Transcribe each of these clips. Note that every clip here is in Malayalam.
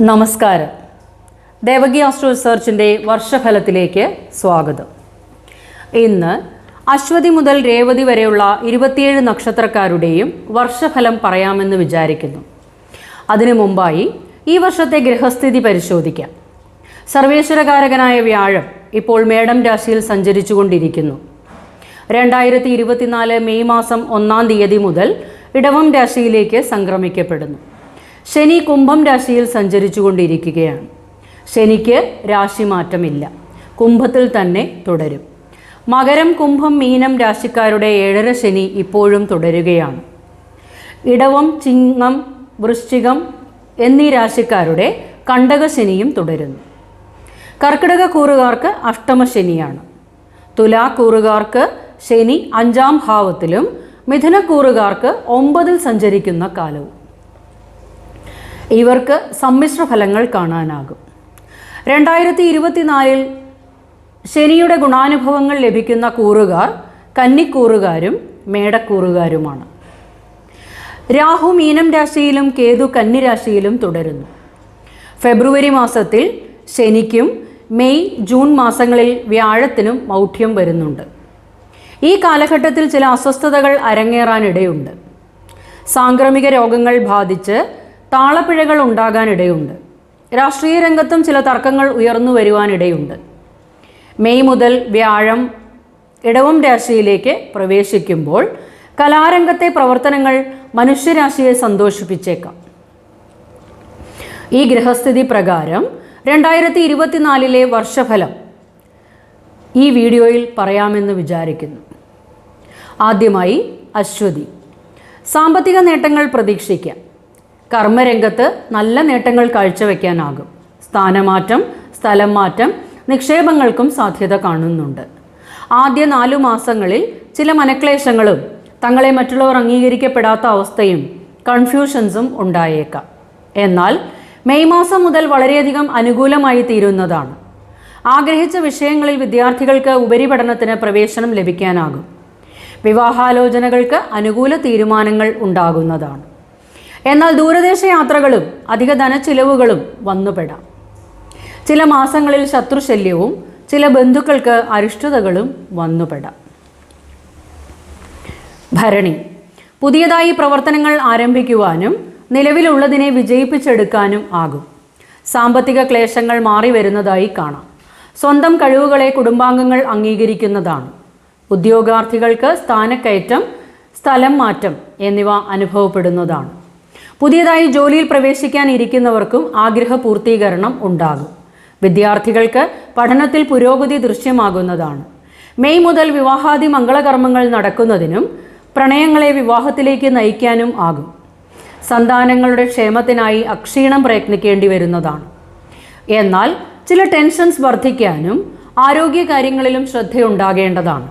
നമസ്കാരം. ദേവകി ആസ്ട്രോ റിസർച്ചിന്റെ വർഷഫലത്തിലേക്ക് സ്വാഗതം. ഇന്ന് അശ്വതി മുതൽ രേവതി വരെയുള്ള ഇരുപത്തിയേഴ് നക്ഷത്രക്കാരുടെയും വർഷഫലം പറയാമെന്ന് വിചാരിക്കുന്നു. അതിനു മുമ്പായി ഈ വർഷത്തെ ഗ്രഹസ്ഥിതി പരിശോധിക്കാം. സർവേശ്വരകാരകനായ വ്യാഴം ഇപ്പോൾ മേടം രാശിയിൽ സഞ്ചരിച്ചുകൊണ്ടിരിക്കുന്നു. രണ്ടായിരത്തി ഇരുപത്തിനാല് മെയ് മാസം ഒന്നാം തീയതി മുതൽ ഇടവം രാശിയിലേക്ക് സംക്രമിക്കപ്പെടുന്നു. ശനി കുംഭം രാശിയിൽ സഞ്ചരിച്ചു കൊണ്ടിരിക്കുകയാണ് ശനിക്ക് രാശിമാറ്റമില്ല. കുംഭത്തിൽ തന്നെ തുടരും. മകരം കുംഭം മീനം രാശിക്കാരുടെ ഏഴര ശനി ഇപ്പോഴും തുടരുകയാണ്. ഇടവം ചിങ്ങം വൃശ്ചികം എന്നീ രാശിക്കാരുടെ കണ്ടകശനിയും തുടരുന്നു. കർക്കിടക കൂറുകാർക്ക് അഷ്ടമശനിയാണ് തുലാക്കൂറുകാർക്ക് ശനി അഞ്ചാം ഭാവത്തിലും മിഥുനക്കൂറുകാർക്ക് ഒമ്പതിൽ സഞ്ചരിക്കുന്ന കാലവും. ഇവർക്ക് സമ്മിശ്ര ഫലങ്ങൾ കാണാനാകും. രണ്ടായിരത്തി ഇരുപത്തിനാലിൽ ശനിയുടെ ഗുണാനുഭവങ്ങൾ ലഭിക്കുന്ന കൂറുകാർ കന്നിക്കൂറുകാരും മേടക്കൂറുകാരുമാണ്. രാഹു മീനം രാശിയിലും കേതു കന്നി രാശിയിലും തുടരുന്നു. ഫെബ്രുവരി മാസത്തിൽ ശനിക്കും മെയ് ജൂൺ മാസങ്ങളിൽ വ്യാഴത്തിനും മൗഢ്യം വരുന്നുണ്ട്. ഈ കാലഘട്ടത്തിൽ ചില അസ്വസ്ഥതകൾ അരങ്ങേറാനിടയുണ്ട്. സാംക്രമിക രോഗങ്ങൾ ബാധിച്ച് താളപ്പിഴകൾ ഉണ്ടാകാനിടയുണ്ട്. രാഷ്ട്രീയ രംഗത്തും ചില തർക്കങ്ങൾ ഉയർന്നു വരുവാനിടയുണ്ട്. മെയ് മുതൽ വ്യാഴം ഇടവം രാശിയിലേക്ക് പ്രവേശിക്കുമ്പോൾ കലാരംഗത്തെ പ്രവർത്തനങ്ങൾ മനുഷ്യരാശിയെ സന്തോഷിപ്പിച്ചേക്കാം. ഈ ഗ്രഹസ്ഥിതി പ്രകാരം രണ്ടായിരത്തി ഇരുപത്തിനാലിലെ വർഷഫലം ഈ വീഡിയോയിൽ പറയാമെന്ന് വിചാരിക്കുന്നു. ആദ്യമായി അശ്വതി. സാമ്പത്തിക നേട്ടങ്ങൾ പ്രതീക്ഷിക്കാം. കർമ്മരംഗത്ത് നല്ല നേട്ടങ്ങൾ കാഴ്ചവെക്കാനാകും. സ്ഥാനമാറ്റം സ്ഥലം മാറ്റം നിക്ഷേപങ്ങൾക്കും സാധ്യത കാണുന്നുണ്ട്. ആദ്യ നാലു മാസങ്ങളിൽ ചില മനക്ലേശങ്ങളും തങ്ങളെ മറ്റുള്ളവർ അംഗീകരിക്കപ്പെടാത്ത അവസ്ഥയും കൺഫ്യൂഷൻസും ഉണ്ടായേക്കാം. എന്നാൽ മെയ് മാസം മുതൽ വളരെയധികം അനുകൂലമായി തീരുന്നതാണ്. ആഗ്രഹിച്ച വിഷയങ്ങളിൽ വിദ്യാർത്ഥികൾക്ക് ഉപരിപഠനത്തിന് പ്രവേശനം ലഭിക്കാനാകും. വിവാഹാലോചനകൾക്ക് അനുകൂല തീരുമാനങ്ങൾ ഉണ്ടാകുന്നതാണ്. എന്നാൽ ദൂരദേശ യാത്രകളും അധിക ധനച്ചിലവുകളും വന്നുപെടാം. ചില മാസങ്ങളിൽ ശത്രുശല്യവും ചില ബന്ധുക്കൾക്ക് അരിഷ്ടതകളും വന്നുപെടാം. ഭരണി പുതിയതായി പ്രവർത്തനങ്ങൾ ആരംഭിക്കുവാനും നിലവിലുള്ളതിനെ വിജയിപ്പിച്ചെടുക്കാനും ആകും. സാമ്പത്തിക ക്ലേശങ്ങൾ മാറി വരുന്നതായി കാണാം. സ്വന്തം കഴിവുകളെ കുടുംബാംഗങ്ങൾ അംഗീകരിക്കുന്നതാണ്. ഉദ്യോഗാർത്ഥികൾക്ക് സ്ഥാനക്കയറ്റം സ്ഥലം മാറ്റം എന്നിവ അനുഭവപ്പെടുന്നതാണ്. പുതിയതായി ജോലിയിൽ പ്രവേശിക്കാൻ ഇരിക്കുന്നവർക്കും ആഗ്രഹ പൂർത്തീകരണം ഉണ്ടാകും. വിദ്യാർത്ഥികൾക്ക് പഠനത്തിൽ പുരോഗതി ദൃശ്യമാകുന്നതാണ്. മെയ് മുതൽ വിവാഹാദി മംഗളകർമ്മങ്ങൾ നടക്കുന്നതിനും പ്രണയങ്ങളെ വിവാഹത്തിലേക്ക് നയിക്കാനും ആകും. സന്താനങ്ങളുടെ ക്ഷേമത്തിനായി അക്ഷീണം പ്രയത്നിക്കേണ്ടി വരുന്നതാണ്. എന്നാൽ ചില ടെൻഷൻസ് വർദ്ധിക്കാനും ആരോഗ്യകാര്യങ്ങളിലും ശ്രദ്ധയുണ്ടാകേണ്ടതാണ്.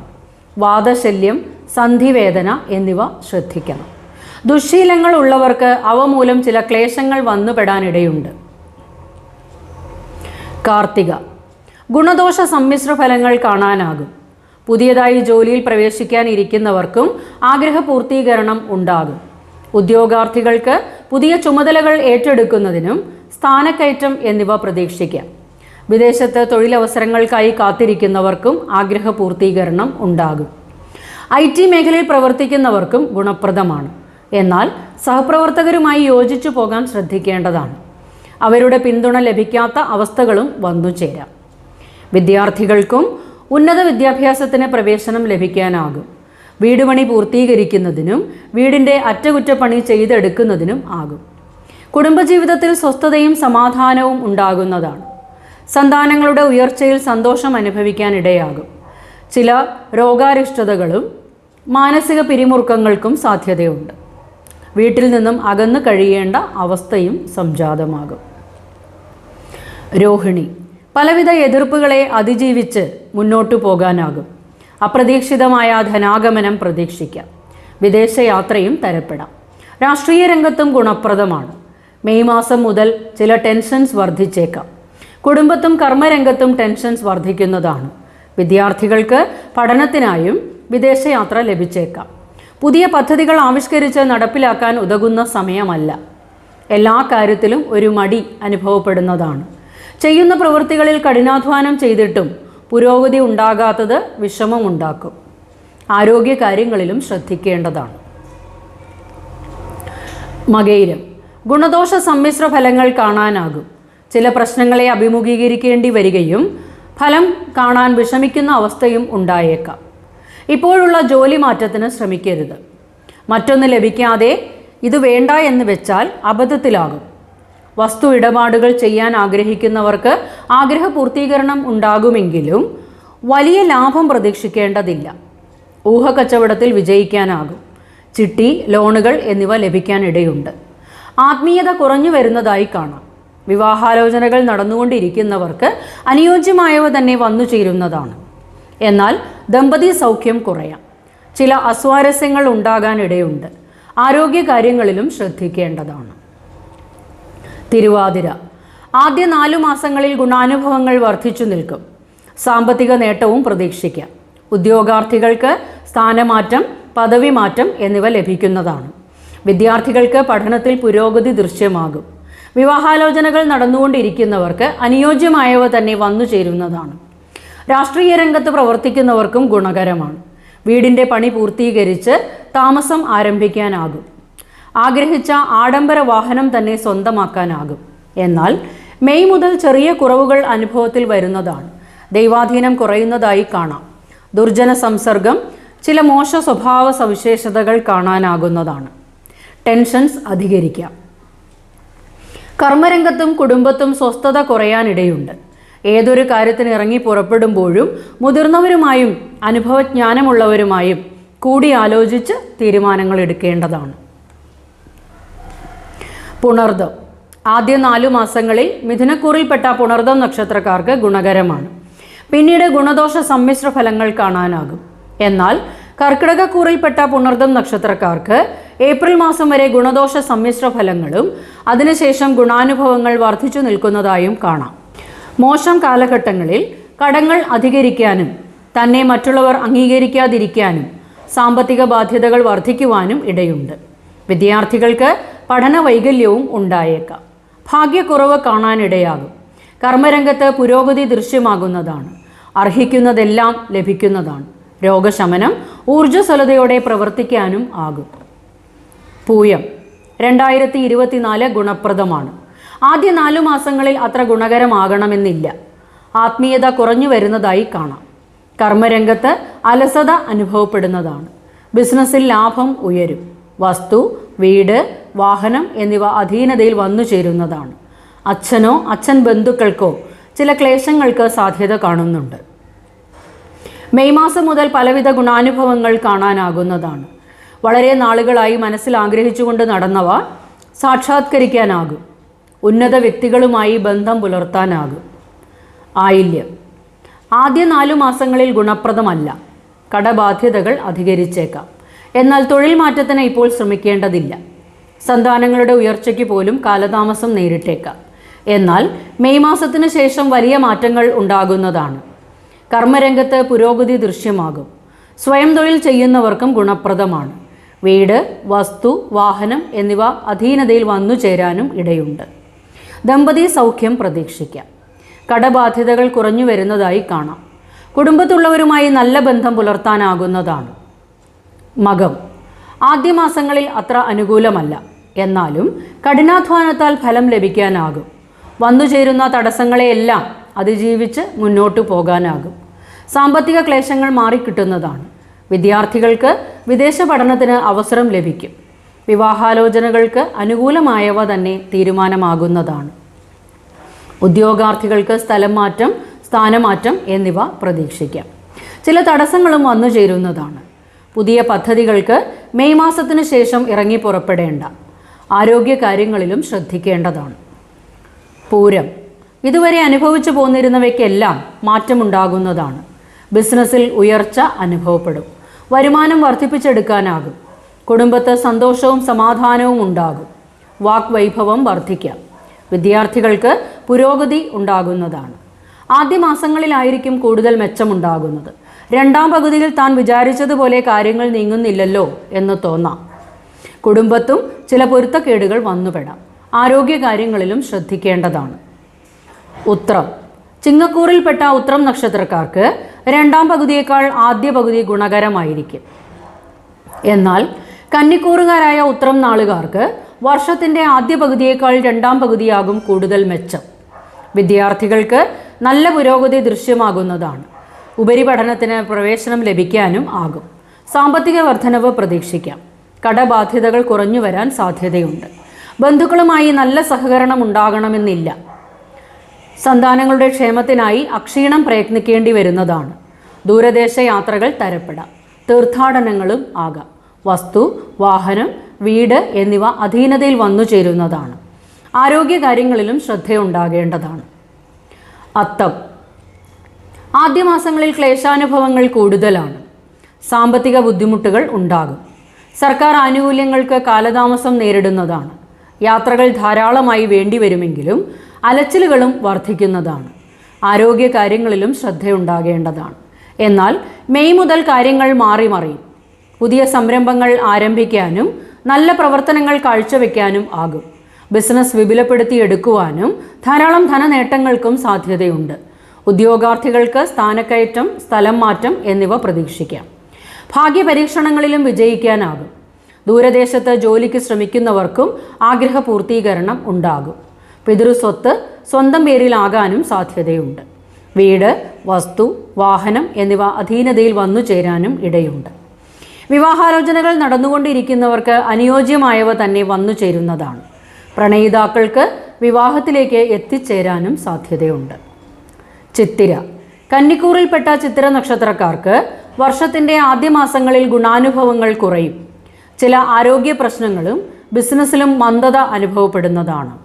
വാദശല്യം സന്ധിവേദന എന്നിവ ശ്രദ്ധിക്കണം. ദുശ്ശീലങ്ങൾ ഉള്ളവർക്ക് അവ മൂലം ചില ക്ലേശങ്ങൾ വന്നുപെടാനിടയുണ്ട്. കാർത്തിക ഗുണദോഷ സമ്മിശ്ര ഫലങ്ങൾ കാണാനാകും. പുതിയതായി ജോലിയിൽ പ്രവേശിക്കാനിരിക്കുന്നവർക്കും ആഗ്രഹ പൂർത്തീകരണം ഉണ്ടാകും. ഉദ്യോഗാർത്ഥികൾക്ക് പുതിയ ചുമതലകൾ ഏറ്റെടുക്കുന്നതിനും സ്ഥാനക്കയറ്റം എന്നിവ പ്രതീക്ഷിക്കാം. വിദേശത്ത് തൊഴിലവസരങ്ങൾക്കായി കാത്തിരിക്കുന്നവർക്കും ആഗ്രഹ പൂർത്തീകരണം ഉണ്ടാകും. ഐ ടി മേഖലയിൽ പ്രവർത്തിക്കുന്നവർക്കും ഗുണപ്രദമാണ്. എന്നാൽ സഹപ്രവർത്തകരുമായി യോജിച്ചു പോകാൻ ശ്രദ്ധിക്കേണ്ടതാണ്. അവരുടെ പിന്തുണ ലഭിക്കാത്ത അവസ്ഥകളും വന്നു ചേരാം. വിദ്യാർത്ഥികൾക്കും ഉന്നത വിദ്യാഭ്യാസത്തിന് പ്രവേശനം ലഭിക്കാനാകും. വീട് പണി പൂർത്തീകരിക്കുന്നതിനും വീടിന്റെ അറ്റകുറ്റപ്പണി ചെയ്തെടുക്കുന്നതിനും ആകും. കുടുംബജീവിതത്തിൽ സ്വസ്ഥതയും സമാധാനവും ഉണ്ടാകുന്നതാണ്. സന്താനങ്ങളുടെ ഉയർച്ചയിൽ സന്തോഷം അനുഭവിക്കാനിടയാകും. ചില രോഗാരിഷ്ടതകളും മാനസിക പിരിമുറുക്കങ്ങൾക്കും സാധ്യതയുണ്ട്. വീട്ടിൽ നിന്നും അകന്നു കഴിയേണ്ട അവസ്ഥയും സംജാതമാകും. രോഹിണി പലവിധ എതിർപ്പുകളെ അതിജീവിച്ച് മുന്നോട്ടു പോകാനാകും. അപ്രതീക്ഷിതമായ ധനാഗമനം പ്രതീക്ഷിക്കാം. വിദേശയാത്രയും തരപ്പെടാം. രാഷ്ട്രീയ രംഗത്തും ഗുണപ്രദമാണ്. മെയ് മാസം മുതൽ ചില ടെൻഷൻസ് വർദ്ധിച്ചേക്കാം. കുടുംബത്തും കർമ്മരംഗത്തും ടെൻഷൻസ് വർദ്ധിക്കുന്നതാണ്. വിദ്യാർത്ഥികൾക്ക് പഠനത്തിനായും വിദേശയാത്ര ലഭിച്ചേക്കാം. പുതിയ പദ്ധതികൾ ആവിഷ്കരിച്ച് നടപ്പിലാക്കാൻ ഉതകുന്ന സമയമല്ല. എല്ലാ കാര്യത്തിലും ഒരു മടി അനുഭവപ്പെടുന്നതാണ്. ചെയ്യുന്ന പ്രവൃത്തികളിൽ കഠിനാധ്വാനം ചെയ്തിട്ടും പുരോഗതി ഉണ്ടാകാത്തത് വിഷമമുണ്ടാക്കും. ആരോഗ്യ കാര്യങ്ങളിലും ശ്രദ്ധിക്കേണ്ടതാണ്. മകയിരം. ഗുണദോഷ സമ്മിശ്ര ഫലങ്ങൾ കാണാനാകും. ചില പ്രശ്നങ്ങളെ അഭിമുഖീകരിക്കേണ്ടി വരികയും ഫലം കാണാൻ വിഷമിക്കുന്ന അവസ്ഥയും ഉണ്ടായേക്കാം. ഇപ്പോഴുള്ള ജോലി മാറ്റത്തിന് ശ്രമിക്കരുത്. മറ്റൊന്ന് ലഭിക്കാതെ ഇത് വേണ്ട എന്ന് വെച്ചാൽ അബദ്ധത്തിലാകും. വസ്തു ഇടപാടുകൾ ചെയ്യാൻ ആഗ്രഹിക്കുന്നവർക്ക് ആഗ്രഹ പൂർത്തീകരണം ഉണ്ടാകുമെങ്കിലും വലിയ ലാഭം പ്രതീക്ഷിക്കേണ്ടതില്ല. ഊഹക്കച്ചവടത്തിൽ വിജയിക്കാനാകും. ചിട്ടി ലോണുകൾ എന്നിവ ലഭിക്കാനിടയുണ്ട്. ആത്മീയത കുറഞ്ഞു വരുന്നതായി കാണാം. വിവാഹാലോചനകൾ നടന്നുകൊണ്ടിരിക്കുന്നവർക്ക് അനുയോജ്യമായവ തന്നെ വന്നു ചേരുന്നതാണ് എന്നാൽ ദമ്പതി സൗഖ്യം കുറയാം. ചില അസ്വാരസ്യങ്ങൾ ഉണ്ടാകാനിടയുണ്ട്. ആരോഗ്യകാര്യങ്ങളിലും ആരോഗ്യ കാര്യങ്ങളിലും ശ്രദ്ധിക്കേണ്ടതാണ്. തിരുവാതിര. ആദ്യ നാലു മാസങ്ങളിൽ ഗുണാനുഭവങ്ങൾ വർദ്ധിച്ചു നിൽക്കും. സാമ്പത്തിക നേട്ടവും പ്രതീക്ഷിക്കാം. ഉദ്യോഗാർത്ഥികൾക്ക് സ്ഥാനമാറ്റം പദവി മാറ്റം എന്നിവ ലഭിക്കുന്നതാണ്. വിദ്യാർത്ഥികൾക്ക് പഠനത്തിൽ പുരോഗതി ദൃശ്യമാകും. വിവാഹാലോചനകൾ നടന്നുകൊണ്ടിരിക്കുന്നവർക്ക് അനുയോജ്യമായവ തന്നെ വന്നു ചേരുന്നതാണ് രാഷ്ട്രീയ രംഗത്ത് പ്രവർത്തിക്കുന്നവർക്കും ഗുണകരമാണ്. വീടിന്റെ പണി പൂർത്തീകരിച്ച് താമസം ആരംഭിക്കാനാകും. ആഗ്രഹിച്ച ആഡംബര വാഹനം തന്നെ സ്വന്തമാക്കാനാകും. എന്നാൽ മെയ് മുതൽ ചെറിയ കുറവുകൾ അനുഭവത്തിൽ വരുന്നതാണ്. ദൈവാധീനം കുറയുന്നതായി കാണാം. ദുർജന സംസർഗം ചില മോശ സ്വഭാവ സവിശേഷതകൾ കാണാനാകുന്നതാണ്. ടെൻഷൻസ് അധികരിക്കാം. കർമ്മരംഗത്തും കുടുംബത്തും സ്വസ്ഥത കുറയാനിടയുണ്ട്. ഏതൊരു കാര്യത്തിന് ഇറങ്ങി പുറപ്പെടുമ്പോഴും മുതിർന്നവരുമായും അനുഭവജ്ഞാനമുള്ളവരുമായും കൂടി ആലോചിച്ച് തീരുമാനങ്ങൾ എടുക്കേണ്ടതാണ്. പുണർദം. ആദ്യ നാലു മാസങ്ങളിൽ മിഥുനക്കൂറിൽപ്പെട്ട പുണർദം നക്ഷത്രക്കാർക്ക് ഗുണകരമാണ്. പിന്നീട് ഗുണദോഷ സമ്മിശ്ര ഫലങ്ങൾ കാണാനാകും. എന്നാൽ കർക്കിടകക്കൂറിൽപ്പെട്ട പുണർദം നക്ഷത്രക്കാർക്ക് ഏപ്രിൽ മാസം വരെ ഗുണദോഷ സമ്മിശ്ര ഫലങ്ങളും അതിനുശേഷം ഗുണാനുഭവങ്ങൾ വർദ്ധിച്ചു നിൽക്കുന്നതായും കാണാം. മോശം കാലഘട്ടങ്ങളിൽ കടങ്ങൾ അധികരിക്കാനും തന്നെ മറ്റുള്ളവർ അംഗീകരിക്കാതിരിക്കാനും സാമ്പത്തിക ബാധ്യതകൾ വർദ്ധിക്കുവാനും ഇടയുണ്ട്. വിദ്യാർത്ഥികൾക്ക് പഠന വൈകല്യവും ഉണ്ടായേക്കാം. ഭാഗ്യക്കുറവ് കാണാനിടയാകും. കർമ്മരംഗത്ത് പുരോഗതി ദൃശ്യമാകുന്നതാണ്. അർഹിക്കുന്നതെല്ലാം ലഭിക്കുന്നതാണ്. രോഗശമനം ഊർജസ്വലതയോടെ പ്രവർത്തിക്കാനും ആകും. പൂയം. രണ്ടായിരത്തി ഗുണപ്രദമാണ്. ആദ്യ നാലു മാസങ്ങളിൽ അത്ര ഗുണകരമാകണമെന്നില്ല. ആത്മീയത കുറഞ്ഞു വരുന്നതായി കാണാം. കർമ്മരംഗത്ത് അലസത അനുഭവപ്പെടുന്നതാണ്. ബിസിനസ്സിൽ ലാഭം ഉയരും. വസ്തു വീട് വാഹനം എന്നിവ അധീനതയിൽ വന്നു ചേരുന്നതാണ്. അച്ഛനോ അച്ഛൻ ബന്ധുക്കൾക്കോ ചില ക്ലേശങ്ങൾക്ക് സാധ്യത കാണുന്നുണ്ട്. മെയ് മാസം മുതൽ പലവിധ ഗുണാനുഭവങ്ങൾ കാണാനാകുന്നതാണ്. വളരെ നാളുകളായി മനസ്സിൽ ആഗ്രഹിച്ചുകൊണ്ട് നടന്നവ സാക്ഷാത്കരിക്കാനാകും. ഉന്നത വ്യക്തികളുമായി ബന്ധം പുലർത്താനാകും. ആയില്യം. ആദ്യ നാലു മാസങ്ങളിൽ ഗുണപ്രദമല്ല. കടബാധ്യതകൾ അധികരിച്ചേക്കാം. എന്നാൽ തൊഴിൽ മാറ്റത്തിന് ഇപ്പോൾ ശ്രമിക്കേണ്ടതില്ല. സന്താനങ്ങളുടെ ഉയർച്ചയ്ക്ക് പോലും കാലതാമസം നേരിട്ടേക്കാം. എന്നാൽ മെയ് മാസത്തിന് ശേഷം വലിയ മാറ്റങ്ങൾ ഉണ്ടാകുന്നതാണ്. കർമ്മരംഗത്ത് പുരോഗതി ദൃശ്യമാകും. സ്വയം തൊഴിൽ ചെയ്യുന്നവർക്കും ഗുണപ്രദമാണ്. വീട് വസ്തു വാഹനം എന്നിവ അധീനതയിൽ വന്നു ചേരാനും ഇടയുണ്ട്. ദമ്പതി സൗഖ്യം പ്രതീക്ഷിക്കാം. കടബാധ്യതകൾ കുറഞ്ഞു വരുന്നതായി കാണാം. കുടുംബത്തുള്ളവരുമായി നല്ല ബന്ധം പുലർത്താനാകുന്നതാണ് മകം. ആദ്യ മാസങ്ങളിൽ അത്ര അനുകൂലമല്ല. എന്നാലും കഠിനാധ്വാനത്താൽ ഫലം ലഭിക്കാനാകും. വന്നുചേരുന്ന തടസ്സങ്ങളെയെല്ലാം അതിജീവിച്ച് മുന്നോട്ടു പോകാനാകും. സാമ്പത്തിക ക്ലേശങ്ങൾ മാറിക്കിട്ടുന്നതാണ്. വിദ്യാർത്ഥികൾക്ക് വിദേശ പഠനത്തിന് അവസരം ലഭിക്കും. വിവാഹാലോചനകൾക്ക് അനുകൂലമായവ തന്നെ തീരുമാനമാകുന്നതാണ്. ഉദ്യോഗാർത്ഥികൾക്ക് സ്ഥലം മാറ്റം സ്ഥാനമാറ്റം എന്നിവ പ്രതീക്ഷിക്കാം. ചില തടസ്സങ്ങളും വന്നു ചേരുന്നതാണ്. പുതിയ പദ്ധതികൾക്ക് മെയ് മാസത്തിനു ശേഷം ഇറങ്ങി പുറപ്പെടേണ്ട. ആരോഗ്യ കാര്യങ്ങളിലും ശ്രദ്ധിക്കേണ്ടതാണ്. പൂരം. ഇതുവരെ അനുഭവിച്ചു പോന്നിരുന്നവയ്ക്കെല്ലാം മാറ്റമുണ്ടാകുന്നതാണ്. ബിസിനസ്സിൽ ഉയർച്ച അനുഭവപ്പെടും. വരുമാനം വർദ്ധിപ്പിച്ചെടുക്കാനാകും. കുടുംബത്ത് സന്തോഷവും സമാധാനവും ഉണ്ടാകും. വാക്വൈഭവം വർദ്ധിക്കാം. വിദ്യാർത്ഥികൾക്ക് പുരോഗതി ഉണ്ടാകുന്നതാണ്. ആദ്യ മാസങ്ങളിലായിരിക്കും കൂടുതൽ മെച്ചമുണ്ടാകുന്നത്. രണ്ടാം പകുതിയിൽ താൻ വിചാരിച്ചതുപോലെ കാര്യങ്ങൾ നീങ്ങുന്നില്ലല്ലോ എന്ന് തോന്നാം. കുടുംബത്തും ചില പൊരുത്തക്കേടുകൾ വന്നുപെടാം. ആരോഗ്യകാര്യങ്ങളിലും ശ്രദ്ധിക്കേണ്ടതാണ്. ഉത്രം. ചിങ്ങക്കൂറിൽപ്പെട്ട ഉത്രം നക്ഷത്രക്കാർക്ക് രണ്ടാം പകുതിയേക്കാൾ ആദ്യ പകുതി ഗുണകരമായിരിക്കും. എന്നാൽ കന്നിക്കൂറുകാരായ ഉത്രം നാളുകാർക്ക് വർഷത്തിന്റെ ആദ്യ പകുതിയേക്കാൾ രണ്ടാം പകുതിയാകും കൂടുതൽ മെച്ചം. വിദ്യാർത്ഥികൾക്ക് നല്ല പുരോഗതി ദൃശ്യമാകുന്നതാണ്. ഉപരിപഠനത്തിന് പ്രവേശനം ലഭിക്കാനും ആകും. സാമ്പത്തിക വർധനവ് പ്രതീക്ഷിക്കാം. കടബാധ്യതകൾ കുറഞ്ഞു വരാൻ സാധ്യതയുണ്ട്. ബന്ധുക്കളുമായി നല്ല സഹകരണം ഉണ്ടാകണമെന്നില്ല. സന്താനങ്ങളുടെ ക്ഷേമത്തിനായി അക്ഷീണം പ്രയത്നിക്കേണ്ടി വരുന്നതാണ്. ദൂരദേശ യാത്രകൾ തരപ്പെടാം. തീർത്ഥാടനങ്ങളും ആകാം. വസ്തു വാഹനം വീട് എന്നിവ അധീനതയിൽ വന്നു ചേരുന്നതാണ്. ആരോഗ്യകാര്യങ്ങളിലും ശ്രദ്ധയുണ്ടാകേണ്ടതാണ്. അത്തം. ആദ്യ മാസങ്ങളിൽ ക്ലേശാനുഭവങ്ങൾ കൂടുതലാണ്. സാമ്പത്തിക ബുദ്ധിമുട്ടുകൾ ഉണ്ടാകും. സർക്കാർ ആനുകൂല്യങ്ങൾക്ക് കാലതാമസം നേരിടുന്നതാണ്. യാത്രകൾ ധാരാളമായി വേണ്ടിവരുമെങ്കിലും അലച്ചിലുകളും വർദ്ധിക്കുന്നതാണ്. ആരോഗ്യകാര്യങ്ങളിലും ശ്രദ്ധയുണ്ടാകേണ്ടതാണ്. എന്നാൽ മെയ് മുതൽ കാര്യങ്ങൾ മാറി മറിയും. പുതിയ സംരംഭങ്ങൾ ആരംഭിക്കാനും നല്ല പ്രവർത്തനങ്ങൾ കാഴ്ചവെക്കാനും ആകും. ബിസിനസ് വിപുലപ്പെടുത്തിയെടുക്കുവാനും ധാരാളം ധനനേട്ടങ്ങൾക്കും സാധ്യതയുണ്ട്. ഉദ്യോഗാർത്ഥികൾക്ക് സ്ഥാനക്കയറ്റം സ്ഥലം മാറ്റം എന്നിവ പ്രതീക്ഷിക്കാം. ഭാഗ്യപരീക്ഷണങ്ങളിലും വിജയിക്കാനാകും. ദൂരദേശത്ത് ജോലിക്ക് ശ്രമിക്കുന്നവർക്കും ആഗ്രഹ പൂർത്തീകരണം ഉണ്ടാകും. പിതൃസ്വത്ത് സ്വന്തം പേരിലാകാനും സാധ്യതയുണ്ട്. വീട് വസ്തു വാഹനം എന്നിവ അധീനതയിൽ വന്നു ചേരാനും ഇടയുണ്ട്. വിവാഹാലോചനകൾ നടന്നുകൊണ്ടിരിക്കുന്നവർക്ക് അനുയോജ്യമായവ തന്നെ വന്നു ചേരുന്നതാണ്. പ്രണയിതാക്കൾക്ക് വിവാഹത്തിലേക്ക് എത്തിച്ചേരാനും സാധ്യതയുണ്ട്. ചിത്തിര. കന്നിക്കൂറിൽപ്പെട്ട ചിത്തിര നക്ഷത്രക്കാർക്ക് വർഷത്തിന്റെ ആദ്യ മാസങ്ങളിൽ ഗുണാനുഭവങ്ങൾ കുറയും. ചില ആരോഗ്യ പ്രശ്നങ്ങളും ബിസിനസ്സിലും മന്ദത അനുഭവപ്പെടുന്നതാണ്.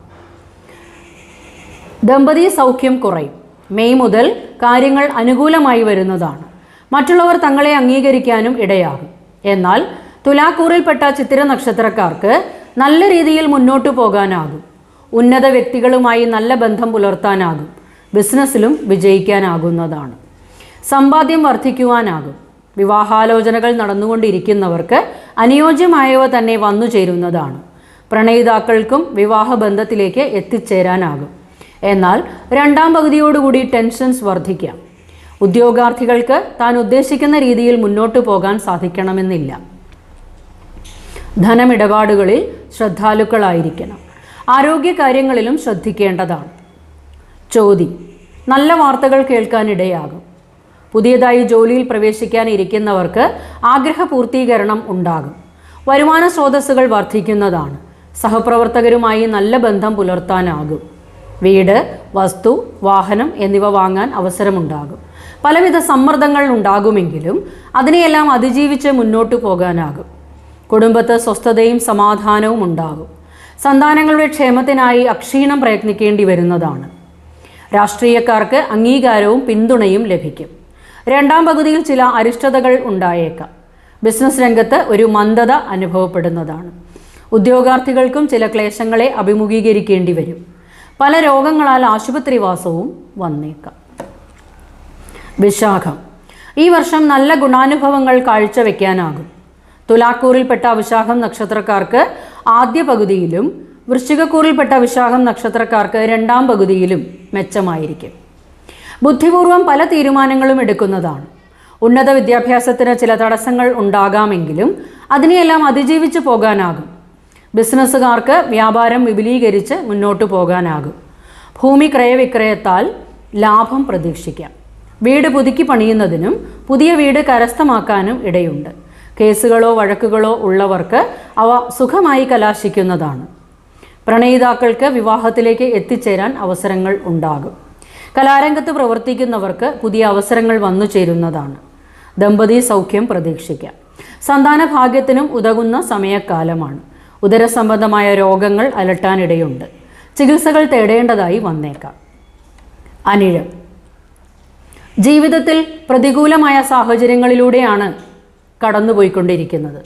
ദമ്പതി സൗഖ്യം കുറയും. മെയ് മുതൽ കാര്യങ്ങൾ അനുകൂലമായി വരുന്നതാണ്. മറ്റുള്ളവർ തങ്ങളെ അംഗീകരിക്കാനും ഇടയാകും. എന്നാൽ തുലാക്കൂറിൽപ്പെട്ട ചിത്തിര നക്ഷത്രക്കാർക്ക് നല്ല രീതിയിൽ മുന്നോട്ടു പോകാനാകും. ഉന്നത വ്യക്തികളുമായി നല്ല ബന്ധം പുലർത്താനാകും. ബിസിനസ്സിലും വിജയിക്കാനാകുന്നതാണ്. സമ്പാദ്യം വർദ്ധിക്കുവാനാകും. വിവാഹാലോചനകൾ നടന്നുകൊണ്ടിരിക്കുന്നവർക്ക് അനുയോജ്യമായവ തന്നെ വന്നു ചേരുന്നതാണ്. പ്രണയിതാക്കൾക്കും വിവാഹബന്ധത്തിലേക്ക് എത്തിച്ചേരാനാകും. എന്നാൽ രണ്ടാം പകുതിയോടുകൂടി ടെൻഷൻസ് വർദ്ധിക്കാം. ഉദ്യോഗാർത്ഥികൾക്ക് താൻ ഉദ്ദേശിക്കുന്ന രീതിയിൽ മുന്നോട്ടു പോകാൻ സാധിക്കണമെന്നില്ല. ധനമിടപാടുകളിൽ ശ്രദ്ധാലുക്കളായിരിക്കണം. ആരോഗ്യകാര്യങ്ങളിലും ശ്രദ്ധിക്കേണ്ടതാണ്. ചോതി നല്ല വാർത്തകൾ കേൾക്കാനിടയാകും. പുതിയതായി ജോലിയിൽ പ്രവേശിക്കാൻ ഇരിക്കുന്നവർക്ക് ആഗ്രഹ പൂർത്തീകരണം ഉണ്ടാകും. വരുമാന സ്രോതസ്സുകൾ വർദ്ധിക്കുന്നതാണ്. സഹപ്രവർത്തകരുമായി നല്ല ബന്ധം പുലർത്താനാകും. വീട് വസ്തു വാഹനം എന്നിവ വാങ്ങാൻ അവസരമുണ്ടാകും. പലവിധ സമ്മർദ്ദങ്ങൾ ഉണ്ടാകുമെങ്കിലും അതിനെയെല്ലാം അതിജീവിച്ച് മുന്നോട്ട് പോകാനാകും. കുടുംബത്ത് സ്വസ്ഥതയും സമാധാനവും ഉണ്ടാകും. സന്താനങ്ങളുടെ ക്ഷേമത്തിനായി അക്ഷീണം പ്രയത്നിക്കേണ്ടി വരുന്നതാണ്. രാഷ്ട്രീയക്കാർക്ക് അംഗീകാരവും പിന്തുണയും ലഭിക്കും. രണ്ടാം പകുതിയിൽ ചില അരിഷ്ടതകൾ ഉണ്ടായേക്കാം. ബിസിനസ് രംഗത്ത് ഒരു മന്ദത അനുഭവപ്പെടുന്നതാണ്. ഉദ്യോഗാർത്ഥികൾക്കും ചില ക്ലേശങ്ങളെ അഭിമുഖീകരിക്കേണ്ടി വരും. പല രോഗങ്ങളാൽ ആശുപത്രിവാസവും വന്നേക്കാം. വിശാഖം. ഈ വർഷം നല്ല ഗുണാനുഭവങ്ങൾ കാഴ്ചവെക്കാനാകും. തുലാക്കൂറിൽപ്പെട്ട വിശാഖം നക്ഷത്രക്കാർക്ക് ആദ്യ പകുതിയിലും വൃശ്ചികക്കൂറിൽപ്പെട്ട വിശാഖം നക്ഷത്രക്കാർക്ക് രണ്ടാം പകുതിയിലും മെച്ചമായിരിക്കും. ബുദ്ധിപൂർവം പല തീരുമാനങ്ങളും എടുക്കുന്നതാണ്. ഉന്നത വിദ്യാഭ്യാസത്തിന് ചില തടസ്സങ്ങൾ ഉണ്ടാകാമെങ്കിലും അതിനെയെല്ലാം അതിജീവിച്ച് പോകാനാകും. ബിസിനസ്സുകാർക്ക് വ്യാപാരം വിപുലീകരിച്ച് മുന്നോട്ട് പോകാനാകും. ഭൂമി ക്രയവിക്രയത്താൽ ലാഭം പ്രതീക്ഷിക്കാം. വീട് പുതുക്കി പണിയുന്നതിനും പുതിയ വീട് കരസ്ഥമാക്കാനും ഇടയുണ്ട്. കേസുകളോ വഴക്കുകളോ ഉള്ളവർക്ക് അവ സുഖമായി കലാശിക്കുന്നതാണ്. പ്രണയിതാക്കൾക്ക് വിവാഹത്തിലേക്ക് എത്തിച്ചേരാൻ അവസരങ്ങൾ ഉണ്ടാകും. കലാരംഗത്ത് പ്രവർത്തിക്കുന്നവർക്ക് പുതിയ അവസരങ്ങൾ വന്നു ചേരുന്നതാണ്. ദമ്പതി സൗഖ്യം പ്രതീക്ഷിക്കാം. സന്താന ഭാഗ്യത്തിനും ഉതകുന്ന സമയക്കാലമാണ്. ഉദരസംബന്ധമായ രോഗങ്ങൾ അലട്ടാനിടയുണ്ട്. ചികിത്സകൾ തേടേണ്ടതായി വന്നേക്കാം. അനിഴം. ജീവിതത്തിൽ പ്രതികൂലമായ സാഹചര്യങ്ങളിലൂടെയാണ് കടന്നുപോയിക്കൊണ്ടിരിക്കുന്നത്.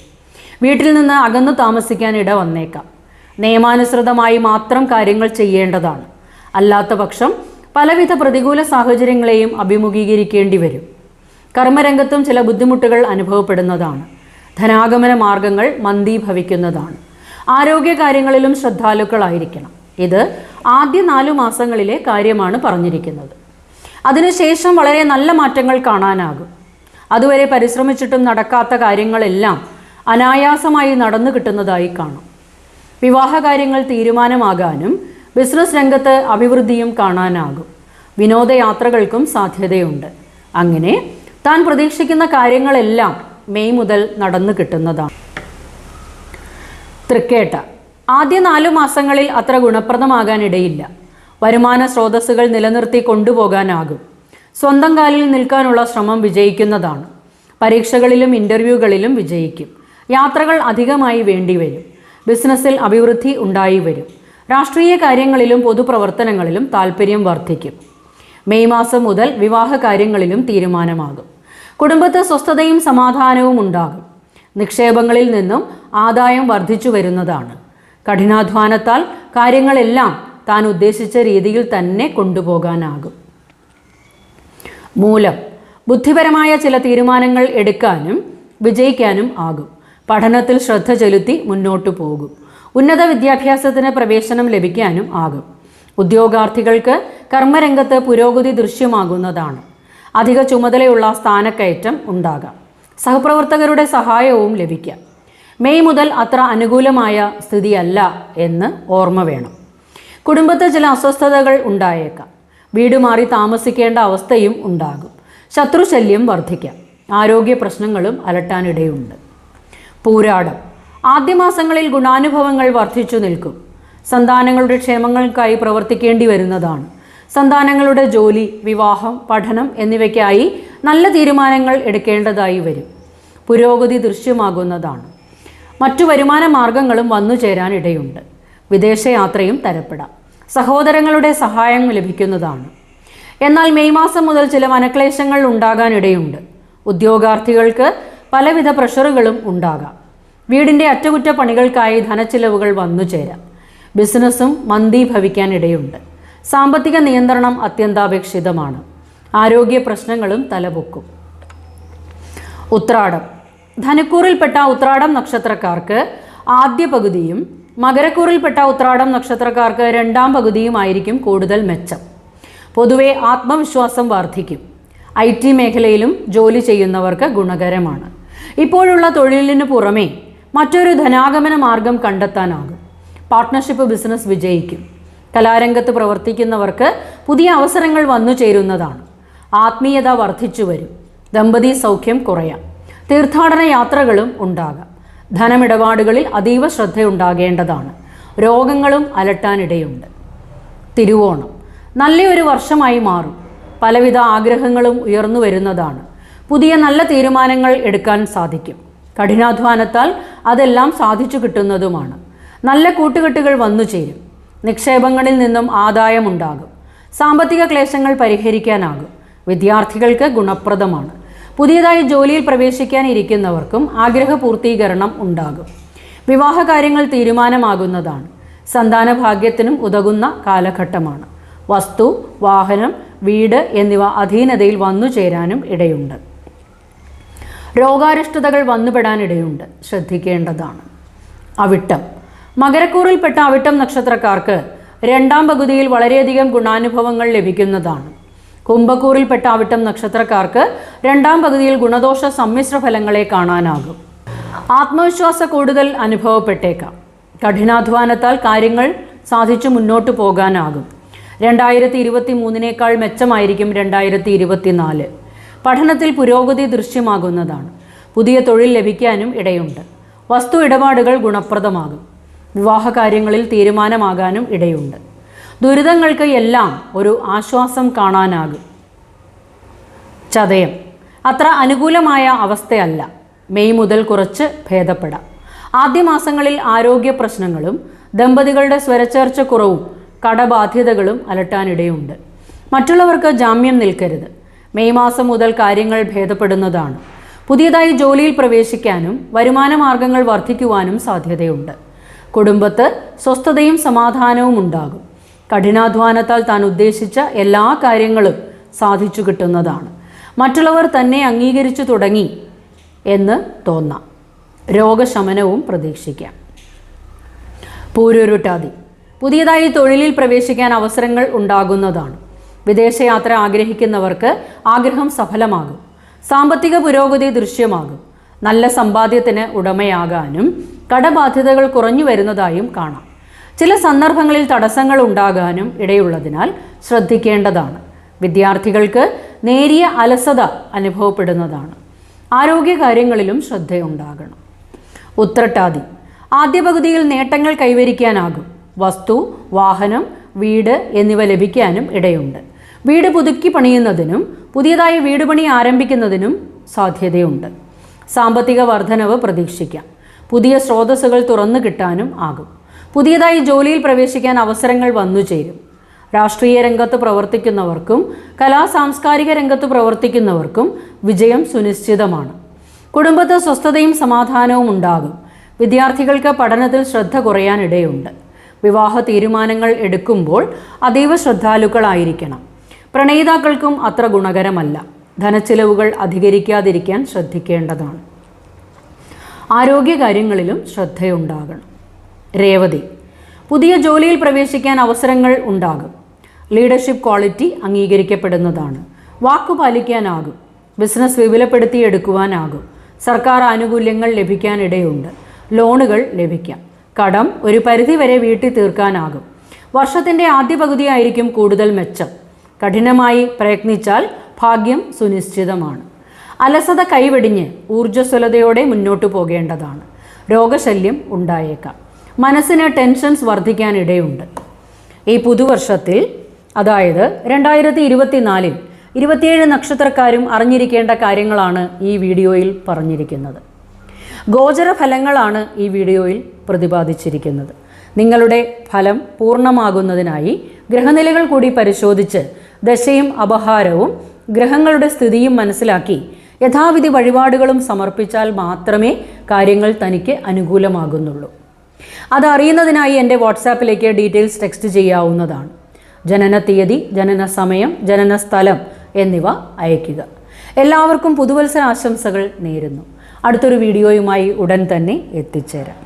വീട്ടിൽ നിന്ന് അകന്നു താമസിക്കാൻ ഇട വന്നേക്കാം. നിയമാനുസൃതമായി മാത്രം കാര്യങ്ങൾ ചെയ്യേണ്ടതാണ്. അല്ലാത്ത പക്ഷം പലവിധ പ്രതികൂല സാഹചര്യങ്ങളെയും അഭിമുഖീകരിക്കേണ്ടി വരും. കർമ്മരംഗത്തും ചില ബുദ്ധിമുട്ടുകൾ അനുഭവപ്പെടുന്നതാണ്. ധനാഗമന മാർഗങ്ങൾ മന്ദീഭവിക്കുന്നതാണ്. ആരോഗ്യകാര്യങ്ങളിലും ശ്രദ്ധാലുക്കളായിരിക്കണം. ഇത് ആദ്യ നാലു മാസങ്ങളിലെ കാര്യമാണ് പറഞ്ഞിരിക്കുന്നത്. അതിനുശേഷം വളരെ നല്ല മാറ്റങ്ങൾ കാണാനാകും. അതുവരെ പരിശ്രമിച്ചിട്ടും നടക്കാത്ത കാര്യങ്ങളെല്ലാം അനായാസമായി നടന്നു കിട്ടുന്നതായി കാണും. വിവാഹകാര്യങ്ങൾ തീരുമാനമാകാനും ബിസിനസ് രംഗത്ത് അഭിവൃദ്ധിയും കാണാനാകും. വിനോദയാത്രകൾക്കും സാധ്യതയുണ്ട്. അങ്ങനെ താൻ പ്രതീക്ഷിക്കുന്ന കാര്യങ്ങളെല്ലാം മെയ് മുതൽ നടന്നു കിട്ടുന്നതാണ്. തൃക്കേട്ട. ആദ്യ നാലു മാസങ്ങളിൽ അത്ര ഗുണപ്രദമാകാനിടയില്ല. വരുമാന സ്രോതസ്സുകൾ നിലനിർത്തി കൊണ്ടുപോകാനാകും. സ്വന്തം കാലിൽ നിൽക്കാനുള്ള ശ്രമം വിജയിക്കുന്നതാണ്. പരീക്ഷകളിലും ഇന്റർവ്യൂകളിലും വിജയിക്കും. യാത്രകൾ അധികമായി വേണ്ടിവരും ബിസിനസ്സിൽ അഭിവൃദ്ധി ഉണ്ടായി വരും. രാഷ്ട്രീയ കാര്യങ്ങളിലും പൊതുപ്രവർത്തനങ്ങളിലും താൽപ്പര്യം വർദ്ധിക്കും. മെയ് മാസം മുതൽ വിവാഹ കാര്യങ്ങളിലും തീരുമാനമാകും. കുടുംബത്തെ സ്വസ്ഥതയും സമാധാനവും ഉണ്ടാകും. നിക്ഷേപങ്ങളിൽ നിന്നും ആദായം വർദ്ധിച്ചു വരുന്നതാണ്. കഠിനാധ്വാനത്താൽ കാര്യങ്ങളെല്ലാം താൻ ഉദ്ദേശിച്ച രീതിയിൽ തന്നെ കൊണ്ടുപോകാനാകും. മൂലം ബുദ്ധിപരമായ ചില തീരുമാനങ്ങൾ എടുക്കാനും വിജയിക്കാനും ആകും. പഠനത്തിൽ ശ്രദ്ധ ചെലുത്തി മുന്നോട്ടു പോകും. ഉന്നത വിദ്യാഭ്യാസത്തിന് പ്രവേശനം ലഭിക്കാനും ആകും. ഉദ്യോഗാർത്ഥികൾക്ക് കർമ്മരംഗത്ത് പുരോഗതി ദൃശ്യമാകുന്നതാണ്. അധിക ചുമതലയുള്ള സ്ഥാനക്കയറ്റം ഉണ്ടാകാം. സഹപ്രവർത്തകരുടെ സഹായവും ലഭിക്കാം. മെയ് മുതൽ അത്ര അനുകൂലമായ സ്ഥിതിയല്ല എന്ന് ഓർമ്മ വേണം. കുടുംബത്തിൽ ചില അസ്വസ്ഥതകൾ ഉണ്ടായേക്കാം. വീട് മാറി താമസിക്കേണ്ട അവസ്ഥയും ഉണ്ടാകും. ശത്രുശല്യം വർദ്ധിക്കാം. ആരോഗ്യ പ്രശ്നങ്ങളും അലട്ടാനിടയുണ്ട്. പൂരാടം. ആദ്യ മാസങ്ങളിൽ ഗുണാനുഭവങ്ങൾ വർദ്ധിച്ചു നിൽക്കും. സന്താനങ്ങളുടെ ക്ഷേമങ്ങൾക്കായി പ്രവർത്തിക്കേണ്ടി വരുന്നതാണ്. സന്താനങ്ങളുടെ ജോലി വിവാഹം പഠനം എന്നിവയ്ക്കായി നല്ല തീരുമാനങ്ങൾ എടുക്കേണ്ടതായി വരും. പുരോഗതി ദൃശ്യമാകുന്നതാണ്. മറ്റു വരുമാന മാർഗങ്ങളും വന്നു ചേരാൻ ഇടയുണ്ട് വിദേശയാത്രയും തരപ്പെടാം. സഹോദരങ്ങളുടെ സഹായം ലഭിക്കുന്നതാണ്. എന്നാൽ മെയ് മാസം മുതൽ ചില മനക്ലേശങ്ങൾ ഉണ്ടാകാനിടയുണ്ട്. ഉദ്യോഗാർത്ഥികൾക്ക് പലവിധ പ്രഷറുകളും ഉണ്ടാകാം. വീടിന്റെ അറ്റകുറ്റപ്പണികൾക്കായി ധനച്ചിലവുകൾ വന്നു ചേരാം. ബിസിനസ്സും മന്ദീഭവിക്കാൻ ഇടയുണ്ട് സാമ്പത്തിക നിയന്ത്രണം അത്യന്താപേക്ഷിതമാണ്. ആരോഗ്യ പ്രശ്നങ്ങളും തലപൊക്കും. ഉത്രാടം. ധനുക്കൂറിൽപ്പെട്ട ഉത്രാടം നക്ഷത്രക്കാർക്ക് ആദ്യ പകുതിയും മകരക്കൂറിൽപ്പെട്ട ഉത്രാടം നക്ഷത്രക്കാർക്ക് രണ്ടാം പകുതിയുമായിരിക്കും കൂടുതൽ മെച്ചം. പൊതുവെ ആത്മവിശ്വാസം വർദ്ധിക്കും. ഐ ടി മേഖലയിലും ജോലി ചെയ്യുന്നവർക്ക് ഗുണകരമാണ്. ഇപ്പോഴുള്ള തൊഴിലിന് പുറമേ മറ്റൊരു ധനാഗമന മാർഗം കണ്ടെത്താനാകും. പാർട്ട്ണർഷിപ്പ് ബിസിനസ് വിജയിക്കും. കലാരംഗത്ത് പ്രവർത്തിക്കുന്നവർക്ക് പുതിയ അവസരങ്ങൾ വന്നു ചേരുന്നതാണ്. ആത്മീയത വർദ്ധിച്ചു വരും ദമ്പതി സൗഖ്യം കുറയാം. തീർത്ഥാടന യാത്രകളും ഉണ്ടാകാം. ധനമിടപാടുകളിൽ അതീവ ശ്രദ്ധയുണ്ടാകേണ്ടതാണ്. രോഗങ്ങളും അലട്ടാനിടയുണ്ട്. തിരുവോണം. നല്ലൊരു വർഷമായി മാറും. പലവിധ ആഗ്രഹങ്ങളും ഉയർന്നു വരുന്നതാണ്. പുതിയ നല്ല തീരുമാനങ്ങൾ എടുക്കാൻ സാധിക്കും. കഠിനാധ്വാനത്താൽ അതെല്ലാം സാധിച്ചു കിട്ടുന്നതുമാണ്. നല്ല കൂട്ടുകെട്ടുകൾ വന്നു ചേരും. നിക്ഷേപങ്ങളിൽ നിന്നും ആദായമുണ്ടാകും. സാമ്പത്തിക ക്ലേശങ്ങൾ പരിഹരിക്കാനാകും. വിദ്യാർത്ഥികൾക്ക് ഗുണപ്രദമാണ്. പുതിയതായി ജോലിയിൽ പ്രവേശിക്കാൻ ഇരിക്കുന്നവർക്കും ആഗ്രഹ പൂർത്തീകരണം ഉണ്ടാകും. വിവാഹ കാര്യങ്ങൾ തീരുമാനമാകുന്നതാണ്. സന്താന ഭാഗ്യത്തിനും ഉതകുന്ന കാലഘട്ടമാണ്. വസ്തു വാഹനം വീട് എന്നിവ അധീനതയിൽ വന്നു ചേരാനും ഇടയുണ്ട്. രോഗാരിഷ്ടതകൾ വന്നുപെടാനിടയുണ്ട്. ശ്രദ്ധിക്കേണ്ടതാണ്. അവിട്ടം. മകരക്കൂറിൽപ്പെട്ട അവിട്ടം നക്ഷത്രക്കാർക്ക് രണ്ടാം പകുതിയിൽ വളരെയധികം ഗുണാനുഭവങ്ങൾ ലഭിക്കുന്നതാണ്. കുംഭക്കൂറിൽപ്പെട്ട അവിട്ടം നക്ഷത്രക്കാർക്ക് രണ്ടാം പകുതിയിൽ ഗുണദോഷ സമ്മിശ്ര ഫലങ്ങളെ കാണാനാകും. ആത്മവിശ്വാസ കൂടുതൽ അനുഭവപ്പെട്ടേക്കാം. കഠിനാധ്വാനത്താൽ കാര്യങ്ങൾ സാധിച്ചു മുന്നോട്ട് പോകാനാകും. രണ്ടായിരത്തി ഇരുപത്തി മൂന്നിനേക്കാൾ മെച്ചമായിരിക്കും രണ്ടായിരത്തി ഇരുപത്തിനാല് പഠനത്തിൽ പുരോഗതി ദൃശ്യമാകുന്നതാണ്. പുതിയ തൊഴിൽ ലഭിക്കാനും ഇടയുണ്ട്. വസ്തു ഇടപാടുകൾ ഗുണപ്രദമാകും. വിവാഹ കാര്യങ്ങളിൽ തീരുമാനമാകാനും ഇടയുണ്ട്. ദുരിതങ്ങൾക്ക് എല്ലാം ഒരു ആശ്വാസം കാണാനാകും. ചതയം. അത്ര അനുകൂലമായ അവസ്ഥയല്ല. മെയ് മുതൽ കുറച്ച് ഭേദപ്പെടാം. ആദ്യ മാസങ്ങളിൽ ആരോഗ്യ പ്രശ്നങ്ങളും ദമ്പതികളുടെ സ്വരച്ചേർച്ചക്കുറവും കടബാധ്യതകളും അലട്ടാനിടയുണ്ട്. മറ്റുള്ളവർക്ക് ജാമ്യം നിൽക്കരുത്. മെയ് മാസം മുതൽ കാര്യങ്ങൾ ഭേദപ്പെടുന്നതാണ്. പുതിയതായി ജോലിയിൽ പ്രവേശിക്കാനും വരുമാന മാർഗങ്ങൾ വർദ്ധിക്കുവാനും സാധ്യതയുണ്ട്. കുടുംബത്ത് സ്വസ്ഥതയും സമാധാനവും ഉണ്ടാകും. കഠിനാധ്വാനത്താൽ താൻ ഉദ്ദേശിച്ച എല്ലാ കാര്യങ്ങളും സാധിച്ചു കിട്ടുന്നതാണ്. മറ്റുള്ളവർ തന്നെ അംഗീകരിച്ചു തുടങ്ങി എന്ന് തോന്നാം. രോഗശമനവും പ്രതീക്ഷിക്കാം. പൂരൊരുട്ടാതി. പുതിയതായി തൊഴിലിൽ പ്രവേശിക്കാൻ അവസരങ്ങൾ ഉണ്ടാകുന്നതാണ്. വിദേശയാത്ര ആഗ്രഹിക്കുന്നവർക്ക് ആഗ്രഹം സഫലമാകും. സാമ്പത്തിക പുരോഗതി ദൃശ്യമാകും. നല്ല സമ്പാദ്യത്തിന് ഉടമയാകാനും കടബാധ്യതകൾ കുറഞ്ഞു വരുന്നതായും കാണാം. ചില സന്ദർഭങ്ങളിൽ തടസ്സങ്ങൾ ഉണ്ടാകാനും ഇടയുള്ളതിനാൽ ശ്രദ്ധിക്കേണ്ടതാണ്. വിദ്യാർത്ഥികൾക്ക് നേരിയ അലസത അനുഭവപ്പെടുന്നതാണ്. ആരോഗ്യകാര്യങ്ങളിലും ശ്രദ്ധയുണ്ടാകണം. ഉത്രട്ടാതി. ആദ്യ പകുതിയിൽ നേട്ടങ്ങൾ കൈവരിക്കാനാകും. വസ്തു വാഹനം വീട് എന്നിവ ലഭിക്കാനും ഇടയുണ്ട്. വീട് പുതുക്കി പണിയുന്നതിനും പുതിയതായി വീട് പണി ആരംഭിക്കുന്നതിനും സാധ്യതയുണ്ട്. സാമ്പത്തിക വർധനവ് പ്രതീക്ഷിക്കാം. പുതിയ സ്രോതസ്സുകൾ തുറന്നു കിട്ടാനും ആകും. പുതിയതായി ജോലിയിൽ പ്രവേശിക്കാൻ അവസരങ്ങൾ വന്നു ചേരും. രാഷ്ട്രീയ രംഗത്ത് പ്രവർത്തിക്കുന്നവർക്കും കലാ സാംസ്കാരിക രംഗത്ത് പ്രവർത്തിക്കുന്നവർക്കും വിജയം സുനിശ്ചിതമാണ്. കുടുംബത്ത് സ്വസ്ഥതയും സമാധാനവും ഉണ്ടാകും. വിദ്യാർത്ഥികൾക്ക് പഠനത്തിൽ ശ്രദ്ധ കുറയാനിടയുണ്ട്. വിവാഹ തീരുമാനങ്ങൾ എടുക്കുമ്പോൾ അതീവ ശ്രദ്ധാലുക്കളായിരിക്കണം. പ്രണയിതാക്കൾക്കും അത്ര ഗുണകരമല്ല. ധനച്ചിലവുകൾ അധികരിക്കാതിരിക്കാൻ ശ്രദ്ധിക്കേണ്ടതാണ്. ആരോഗ്യകാര്യങ്ങളിലും ശ്രദ്ധയുണ്ടാകണം. രേവതി. പുതിയ ജോലിയിൽ പ്രവേശിക്കാൻ അവസരങ്ങൾ ഉണ്ടാകും. ലീഡർഷിപ്പ് ക്വാളിറ്റി അംഗീകരിക്കപ്പെടുന്നതാണ്. വാക്കു പാലിക്കാനാകും. ബിസിനസ് വിപുലപ്പെടുത്തിയെടുക്കുവാനാകും. സർക്കാർ ആനുകൂല്യങ്ങൾ ലഭിക്കാനിടയുണ്ട്. ലോണുകൾ ലഭിക്കാം. കടം ഒരു പരിധിവരെ വീട്ടിൽ തീർക്കാനാകും. വർഷത്തിന്റെ ആദ്യ പകുതിയായിരിക്കും കൂടുതൽ മെച്ചം. കഠിനമായി പ്രയത്നിച്ചാൽ ഭാഗ്യം സുനിശ്ചിതമാണ്. അലസത കൈവെടിഞ്ഞ് ഊർജസ്വലതയോടെ മുന്നോട്ടു പോകേണ്ടതാണ്. രോഗശല്യം ഉണ്ടായേക്കാം. മനസ്സിന് ടെൻഷൻസ് വർദ്ധിക്കാനിടയുണ്ട്. ഈ പുതുവർഷത്തിൽ അതായത് രണ്ടായിരത്തി ഇരുപത്തിനാലിൽ ഇരുപത്തിയേഴ് നക്ഷത്രക്കാരും അറിഞ്ഞിരിക്കേണ്ട കാര്യങ്ങളാണ് ഈ വീഡിയോയിൽ പറഞ്ഞിരിക്കുന്നത്. ഗോചര ഫലങ്ങളാണ് ഈ വീഡിയോയിൽ പ്രതിപാദിച്ചിരിക്കുന്നത്. നിങ്ങളുടെ ഫലം പൂർണമാകുന്നതിനായി ഗ്രഹനിലകൾ കൂടി പരിശോധിച്ച് ദശയും അപഹാരവും ഗ്രഹങ്ങളുടെ സ്ഥിതിയും മനസ്സിലാക്കി യഥാവിധി വഴിപാടുകളും സമർപ്പിച്ചാൽ മാത്രമേ കാര്യങ്ങൾ തനിക്ക് അനുകൂലമാകുന്നുള്ളൂ. അതറിയുന്നതിനായി എന്റെ വാട്സാപ്പിലേക്ക് ഡീറ്റെയിൽസ് ടെക്സ്റ്റ് ചെയ്യാവുന്നതാണ്. ജനന തീയതി ജനന സമയം ജനന സ്ഥലം എന്നിവ അയയ്ക്കുക. എല്ലാവർക്കും പുതുവത്സര ആശംസകൾ നേരുന്നു. അടുത്തൊരു വീഡിയോയുമായി ഉടൻ തന്നെ എത്തിച്ചേരാം.